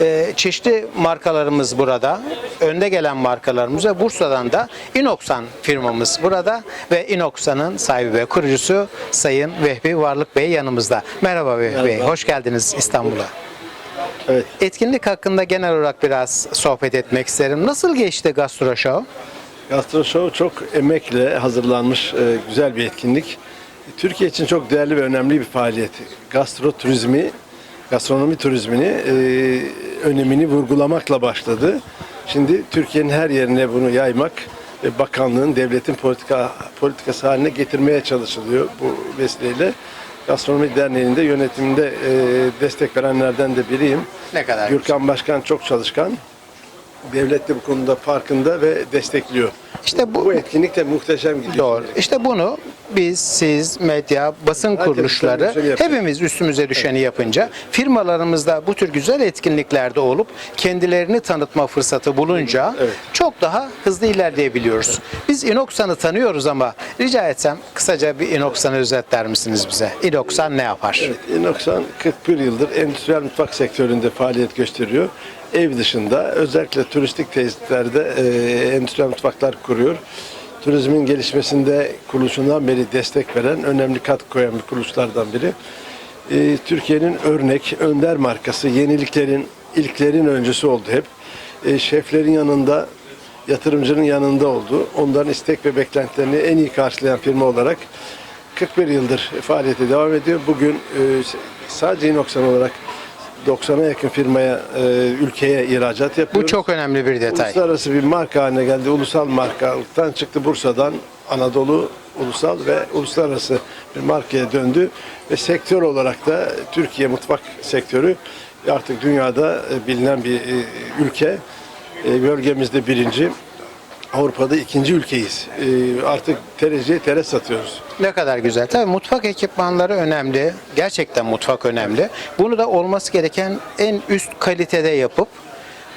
Ee, çeşitli markalarımız burada. Önde gelen markalarımız ve Bursa'dan da Inoxan firmamız burada ve Inoxan'ın sahibi ve kurucusu Sayın Vehbi Varlık Bey yanımızda. Merhaba Vehbi Bey, hoş geldiniz İstanbul'a. Evet. Etkinlik hakkında genel olarak biraz sohbet etmek isterim. Nasıl geçti Gastro Show? Gastro Show çok emekle hazırlanmış e, güzel bir etkinlik. Türkiye için çok değerli ve önemli bir faaliyet. Gastro turizmi, gastronomi turizmini e, önemini vurgulamakla başladı. Şimdi Türkiye'nin her yerine bunu yaymak ve bakanlığın, devletin politika politikası haline getirmeye çalışılıyor bu vesileyle. Gastronomi Derneği'nin de yönetiminde e, destek verenlerden de biriyim. Ne kadar Gürkan Başkan çok çalışkan. Devlet de bu konuda farkında ve destekliyor. İşte bu- bu etkinlik de muhteşem gidiyor. Doğru. İşte bunu biz, siz, medya, basın Herkes kuruluşları hepimiz üstümüze düşeni yapınca firmalarımızda bu tür güzel etkinliklerde olup kendilerini tanıtma fırsatı bulunca Evet. çok daha hızlı ilerleyebiliyoruz. Biz Inoxan'ı tanıyoruz ama rica etsem kısaca bir Inoxan'ı özetler misiniz bize? Inoxan ne yapar? Evet, Inoxan 41 yıldır endüstriyel mutfak sektöründe faaliyet gösteriyor. Ev dışında özellikle turistik tesislerde e, endüstriyel mutfaklar kuruyor. Turizmin gelişmesinde kuruluşundan beri destek veren, önemli katkı koyan bir kuruluşlardan biri. E, Türkiye'nin örnek, önder markası, yeniliklerin, ilklerin öncüsü oldu hep. E, şeflerin yanında, yatırımcının yanında oldu. Onların istek ve beklentilerini en iyi karşılayan firma olarak 41 yıldır faaliyete devam ediyor. Bugün e, sadece Inoxan olarak 90'a yakın firmaya, e, ülkeye ihracat Bu yapıyoruz. çok önemli bir detay. Uluslararası bir marka haline geldi. Ulusal markalıktan çıktı Bursa'dan Anadolu ulusal ve uluslararası bir markaya döndü. Ve sektör olarak da Türkiye mutfak sektörü artık dünyada e, bilinen bir e, ülke. E, Bölgemizde birinci. Avrupa'da ikinci ülkeyiz. E, Artık tereciye tere satıyoruz. Ne kadar güzel. Tabii mutfak ekipmanları önemli. Gerçekten mutfak önemli. Bunu da olması gereken en üst kalitede yapıp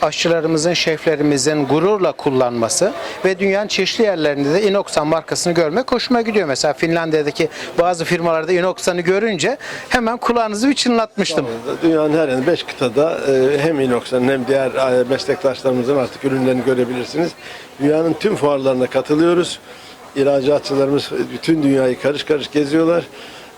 aşçılarımızın, şeflerimizin gururla kullanması ve dünyanın çeşitli yerlerinde de Inoxan markasını görmek hoşuma gidiyor. Mesela Finlandiya'daki bazı firmalarda Inoxan'ı görünce hemen kulağınızı bir çınlatmıştım. Dünyanın her yerinde 5 kıtada e, hem Inox'un hem diğer e, meslektaşlarımızın artık ürünlerini görebilirsiniz. Dünyanın tüm fuarlarına katılıyoruz. İhracatçılarımız bütün dünyayı karış karış geziyorlar.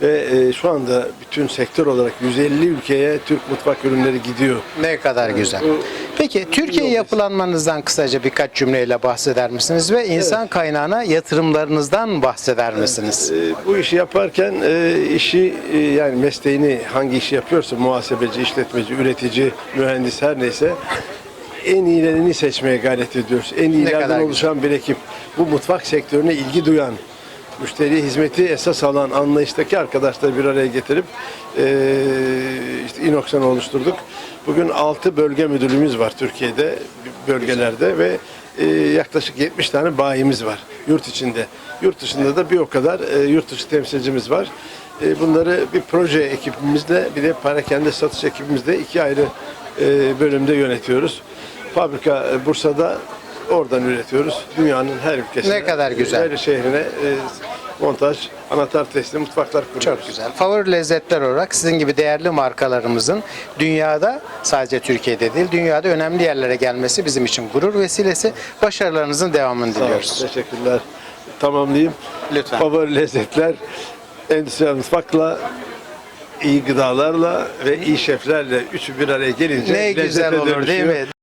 Ve e, şu anda bütün sektör olarak 150 ülkeye Türk mutfak ürünleri gidiyor. Ne kadar güzel. bu- Peki Türkiye yapılanmanızdan kısaca birkaç cümleyle bahseder misiniz ve insan kaynağına yatırımlarınızdan bahseder misiniz? E, bu işi yaparken e, işi e, yani mesleğini hangi işi yapıyorsa muhasebeci, işletmeci, üretici, mühendis her neyse en iyilerini seçmeye gayret ediyoruz. En kadar iyilerden güzel. oluşan bir ekip. Bu mutfak sektörüne ilgi duyan, müşteriye hizmeti esas alan anlayıştaki arkadaşları bir araya getirip e, işte Inoxan'ı oluşturduk. Bugün 6 bölge müdürlüğümüz var Türkiye'de, bölgelerde ve e, yaklaşık 70 tane bayimiz var yurt içinde. Yurt dışında da bir o kadar e, yurt dışı temsilcimiz var. E, bunları bir proje ekibimizle bir de parakende satış ekibimizle iki ayrı e, bölümde yönetiyoruz. Fabrika e, Bursa'da oradan üretiyoruz. Dünyanın her ülkesine, Ne kadar güzel. her şehrine e, montaj, anahtar teslim mutfaklar kuruyoruz. Çok güzel. Favori lezzetler olarak sizin gibi değerli markalarımızın dünyada sadece Türkiye'de değil dünyada önemli yerlere gelmesi bizim için gurur vesilesi. Başarılarınızın devamını Sağ olun, diliyoruz. Teşekkürler. Tamamlayayım. Lütfen. Favori lezzetler endüstriyel mutfakla iyi gıdalarla ve iyi şeflerle üçü bir araya gelince Ne güzel olur değil dönüşüyor. mi?